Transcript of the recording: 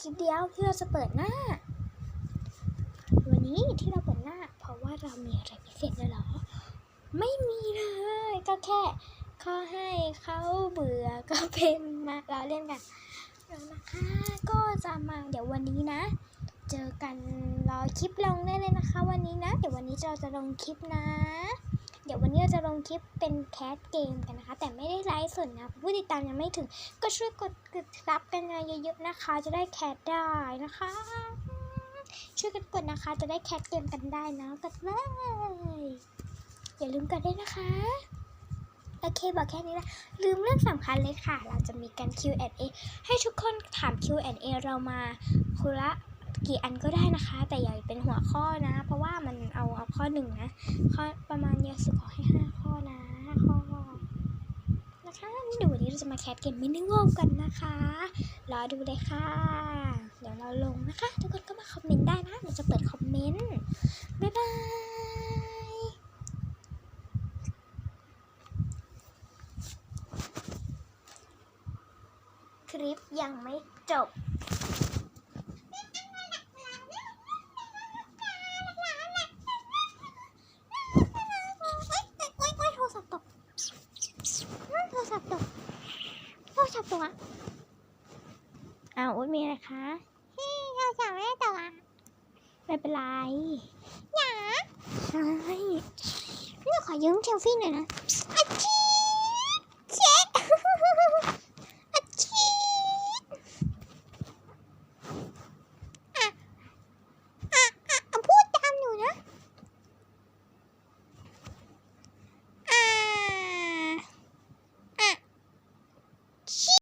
คลิปเดียวที่เราจะเปิดหน้า วันนี้ที่เราเปิดหน้า เพราะว่าเรามีอะไรพิเศษเลยเหรอ ไม่มีเลย ก็แค่ข้อให้เขาเบื่อก็เป็นมาเราเล่นกันแล้วนะคะก็จะมาเดี๋ยววันนี้นะ เจอกันรอคลิปลงได้เลยนะคะ วันนี้นะ เดี๋ยววันนี้เราจะลงคลิปนะ นนี้เราจะลงคลิปเป็นแคสเกมกันนะคะ แต่ไม่ได้ไลฟ์สดนะผู้ติดตามยังไม่ถึง ก็ช่วยกดกดซับกันมาเยอะๆนะคะ จะได้แคสได้นะคะ ช่วยกันกดนะคะ จะได้แคสเกมกันได้นะกดเลยอย่าลืมกดด้วยนะคะโอเคบอกแค่นี้ละลืมเรื่องสำคัญเลยค่ะ เราจะมีการ Q&A ให้ทุกคนถาม Q&A เรามาคนละกี่อันก็ได้นะคะ แต่อย่าเป็นหัวข้อนะ เพราะว่ามันเอาเอาข้อหนึ่งนะ ข้อประมาณเยอะสุดขอให้ห้าข้อนะห้าข้อ นะคะเดี๋ยววันนี้เราจะมาแคสเกมมินิโง่กันนะคะ รอดูเลยค่ะ เดี๋ยวเราลงนะคะ ทุกคนก็มาคอมเมนต์ได้นะเดี๋ยวจะเปิดคอมเมนต์ บ๊ายบายคลิปยังไม่จบ โอ๊ยโอ๊ยโทรศัพท์ตก โทร ศัพท์ตกโทรศัพท์ตกอะอ้าวอุ๊ยมีอะไรคะพี่โทรศัพท์ไม่ได้ตกอะไม่เป็นไรหยาใช่พี่ขอยืมเชลฟี่หน่อยนะอาชี